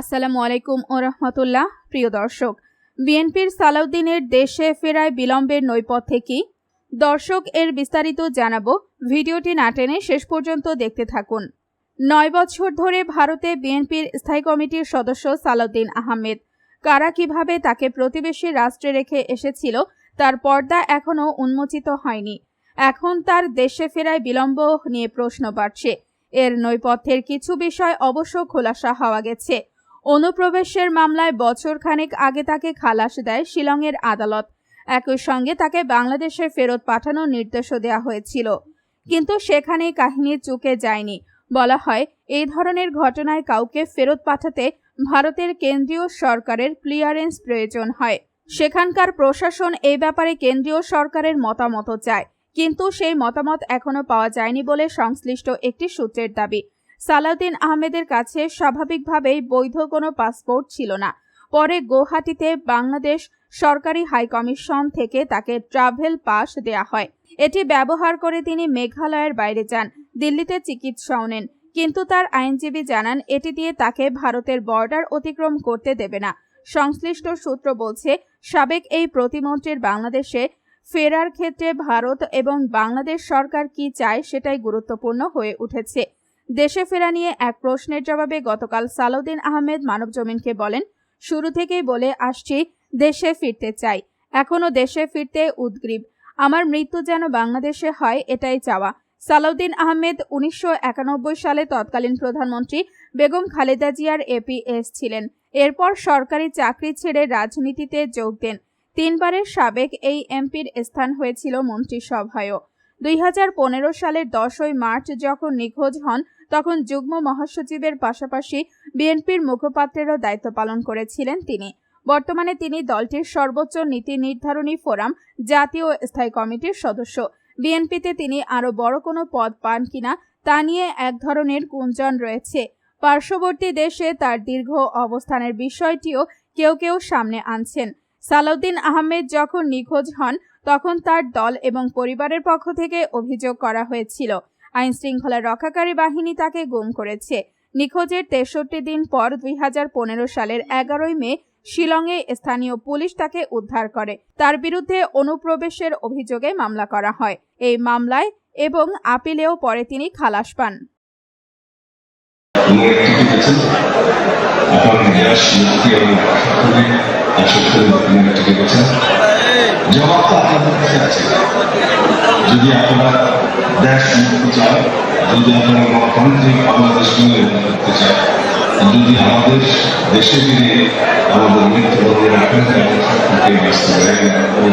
আসসালামু আলাইকুম ও রহমতুল্লাহ, প্রিয় দর্শক। বিএনপির সালাউদ্দিনের দেশে ফেরায় বিলম্বের নৈপথ্যে কি? দর্শক, এর বিস্তারিত জানাব। ভিডিওটি না টেনে শেষ পর্যন্ত দেখতে থাকুন। নয় বছর ধরে ভারতে বিএনপির স্থায়ী কমিটির সদস্য সালাউদ্দিন আহমেদ। কারা কীভাবে তাকে প্রতিবেশী রাষ্ট্রে রেখে এসেছিল, তার পর্দা এখনও উন্মোচিত হয়নি। এখন তার দেশে ফেরায় বিলম্ব নিয়ে প্রশ্ন বাড়ছে। এর নৈপথ্যের কিছু বিষয় অবশ্য খোলাসা হওয়া গেছে। অনুপ্রবেশের মামলায় বছর খানেক আগে তাকে খালাস দেয় শিলংয়ের আদালত। একই সঙ্গে তাকে বাংলাদেশে ফেরত পাঠানোর নির্দেশও দেওয়া হয়েছিল। কিন্তু সেখানে কাহিনী চুকে যায়নি। বলা হয়, এই ধরনের ঘটনায় কাউকে ফেরত পাঠাতে ভারতের কেন্দ্রীয় সরকারের ক্লিয়ারেন্স প্রয়োজন হয়। সেখানকার প্রশাসন এই ব্যাপারে কেন্দ্রীয় সরকারের মতামত চায়। কিন্তু সেই মতামত এখনও পাওয়া যায়নি বলে সংশ্লিষ্ট একটি সূত্রের দাবি। সালাউদ্দিন আহমেদের কাছে স্বাভাবিকভাবেই বৈধ কোনো পাসপোর্ট ছিল না। পরে গুয়াহাটিতে বাংলাদেশ সরকারি হাই কমিশন থেকে তাকে ট্রাভেল পাস দেয়া হয়। এটি ব্যবহার করে তিনি মেঘালয়ের বাইরে যান, দিল্লিতে চিকিৎসাও নেন। কিন্তু তার আইনজীবী জানান, এটি দিয়ে তাকে ভারতের বর্ডার অতিক্রম করতে দেবে না। সংশ্লিষ্ট সূত্র বলছে, সাবেক এই প্রতিমন্ত্রীর বাংলাদেশে ফেরার ক্ষেত্রে ভারত এবং বাংলাদেশ সরকার কি চায় সেটাই গুরুত্বপূর্ণ হয়ে উঠেছে। দেশে ফেরা নিয়ে এক প্রশ্নের জবাবে গতকাল সালাউদ্দিন আহমেদ মানবজমিনকে বলেন, শুরু থেকেই বলে আসছি, দেশে ফিরতে চাই। এখনও দেশে ফিরতে উদ্গ্রীব। আমার মৃত্যু যেন বাংলাদেশে হয়, এটাই চাওয়া। সালাউদ্দিন আহমেদ উনিশশো একানব্বই সালে তৎকালীন প্রধানমন্ত্রী বেগম খালেদা জিয়ার এপিএস ছিলেন। এরপর সরকারি চাকরি ছেড়ে রাজনীতিতে যোগ দেন। তিনবারের সাবেক এই এমপির স্থান হয়েছিল মন্ত্রিসভায়ও। দুই হাজার পনেরো সালের দশই মার্চ যখন নিখোঁজ হন তখন যুগ্ম মহাসচিবের পাশাপাশি বিএনপির মুখপাত্রেরও দায়িত্ব পালন করেছিলেন তিনি। বর্তমানে তিনি দলটির সর্বোচ্চ নীতি নির্ধারণী ফোরাম জাতীয় স্থায়ী কমিটির সদস্য। বিএনপিতে তিনি আরও বড় কোনো পদ পান কিনা তা নিয়ে এক ধরনের গুঞ্জন রয়েছে। পার্শ্ববর্তী দেশে তার দীর্ঘ অবস্থানের বিষয়টিও কেউ কেউ সামনে আনছেন। সালাউদ্দিন আহমেদ যখন নিখোঁজ হন, তখন তার দল এবং পরিবারের পক্ষ থেকে অভিযোগ করা হয়েছিল। আইন শৃঙ্খলা রক্ষাকারী বাহিনী তাকে গুম করেছে। নিখোঁজের তেষট্টি দিন পর দুই হাজার পনেরো সালের এগারোই মে শিলংয়ে স্থানীয় পুলিশ তাকে উদ্ধার করে। তার বিরুদ্ধে অনুপ্রবেশের অভিযোগে মামলা করা হয়। এই মামলায় এবং আপিলেও পরে তিনি খালাস পান। আপনাদের কাছে আছে। যদি আপনারা দেশ মুক্তি চান, যদি আপনারা গণতান্ত্রিক বাংলাদেশ নিয়ে করতে চান, যদি আমাদের দেশে ফিরে আমাদের মৃত্যু রাখেন এবং থেকে ব্যস্ত হয়ে এবং